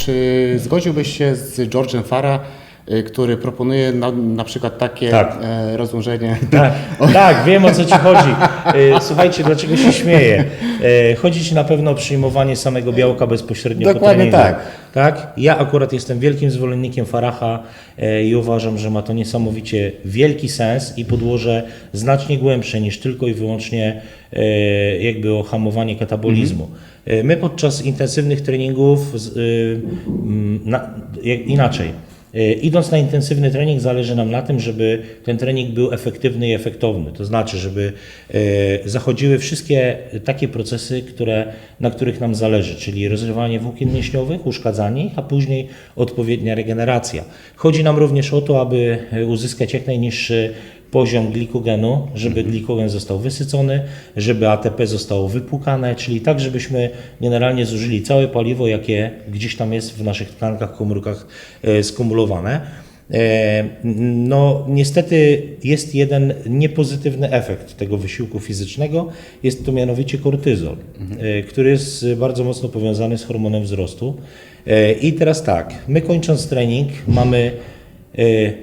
czy zgodziłbyś się z George'em Farah, y, który proponuje na, na przykład takie Tak. e, rozłożenie? Tak, tak, wiem o co Ci chodzi. E, Słuchajcie, dlaczego się śmieję? E, Chodzi Ci na pewno o przyjmowanie samego białka bezpośrednio po Dokładnie treningu. tak. tak. Ja akurat jestem wielkim zwolennikiem Faraha i uważam, że ma to niesamowicie wielki sens i podłoże znacznie głębsze niż tylko i wyłącznie jakby o hamowanie katabolizmu. E, My podczas intensywnych treningów y, na, inaczej. E, Idąc na intensywny trening, zależy nam na tym, żeby ten trening był efektywny i efektowny. To znaczy, żeby e, zachodziły wszystkie takie procesy, które, na których nam zależy, czyli rozrywanie włókien mięśniowych, uszkadzanie ich, a później odpowiednia regeneracja. Chodzi nam również o to, aby e, uzyskać jak najniższy poziom glikogenu, żeby glikogen został wysycony, żeby ATP zostało wypłukane, czyli tak, żebyśmy generalnie zużyli całe paliwo, jakie gdzieś tam jest w naszych tkankach, komórkach e, skumulowane. E, No, niestety jest jeden niepozytywny efekt tego wysiłku fizycznego, jest to mianowicie kortyzol, e, który jest bardzo mocno powiązany z hormonem wzrostu. I teraz tak, my kończąc trening mamy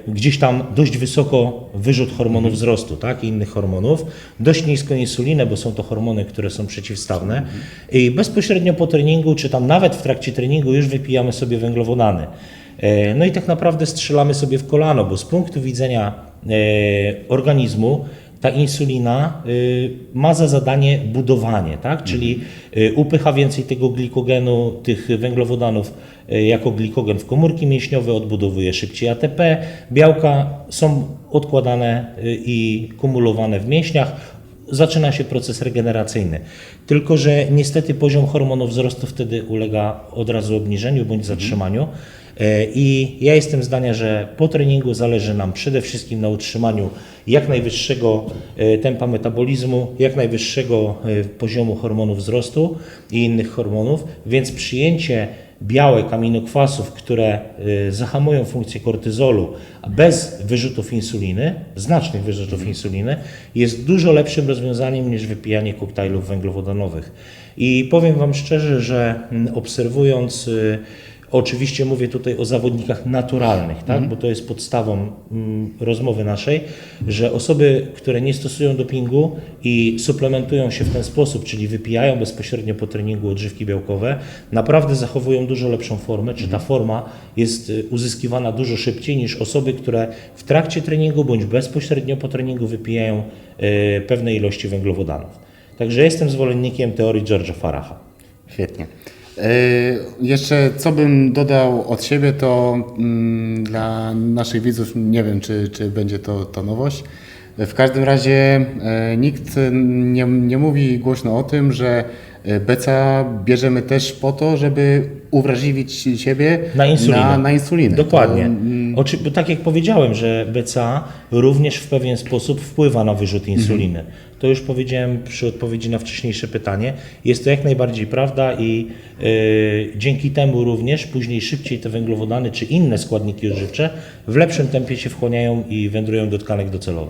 gdzieś tam dość wysoko wyrzut hormonów wzrostu, tak, i innych hormonów, dość nisko insulinę, bo są to hormony, które są przeciwstawne i bezpośrednio po treningu, czy tam nawet w trakcie treningu już wypijamy sobie węglowodany. E, No i tak naprawdę strzelamy sobie w kolano, bo z punktu widzenia e, organizmu ta insulina y, ma za zadanie budowanie, tak? czyli y, upycha więcej tego glikogenu, tych węglowodanów y, jako glikogen w komórki mięśniowe, odbudowuje szybciej ATP. Białka są odkładane i kumulowane w mięśniach, zaczyna się proces regeneracyjny. Tylko, że niestety poziom hormonów wzrostu wtedy ulega od razu obniżeniu bądź zatrzymaniu. E, I ja jestem zdania, że po treningu zależy nam przede wszystkim na utrzymaniu jak najwyższego e, tempa metabolizmu, jak najwyższego e, poziomu hormonów wzrostu i innych hormonów, więc przyjęcie białek, aminokwasów, które zahamują funkcję kortyzolu bez wyrzutów insuliny, znacznych wyrzutów insuliny, jest dużo lepszym rozwiązaniem niż wypijanie koktajlów węglowodanowych. I powiem Wam szczerze, że mm, obserwując y, Oczywiście mówię tutaj o zawodnikach naturalnych, tak? bo to jest podstawą mm, rozmowy naszej, że osoby, które nie stosują dopingu i suplementują się w ten sposób, czyli wypijają bezpośrednio po treningu odżywki białkowe, naprawdę zachowują dużo lepszą formę, czy ta forma jest y, uzyskiwana dużo szybciej niż osoby, które w trakcie treningu bądź bezpośrednio po treningu wypijają y, pewne ilości węglowodanów. Także jestem zwolennikiem teorii George'a Faraha. Świetnie. E, Jeszcze co bym dodał od siebie, to mm, dla naszych widzów, nie wiem czy, czy będzie to, to nowość. W każdym razie e, nikt nie, nie mówi głośno o tym, że beca bierzemy też po to, żeby uwrażliwić siebie Na insulinę. Na, na insulinę. Dokładnie. To, mm, Oczy, bo tak jak powiedziałem, że BCA również w pewien sposób wpływa na wyrzut insuliny. To już powiedziałem przy odpowiedzi na wcześniejsze pytanie. Jest to jak najbardziej prawda i y, dzięki temu również później szybciej te węglowodany czy inne składniki odżywcze w lepszym tempie się wchłaniają i wędrują do tkanek docelowych.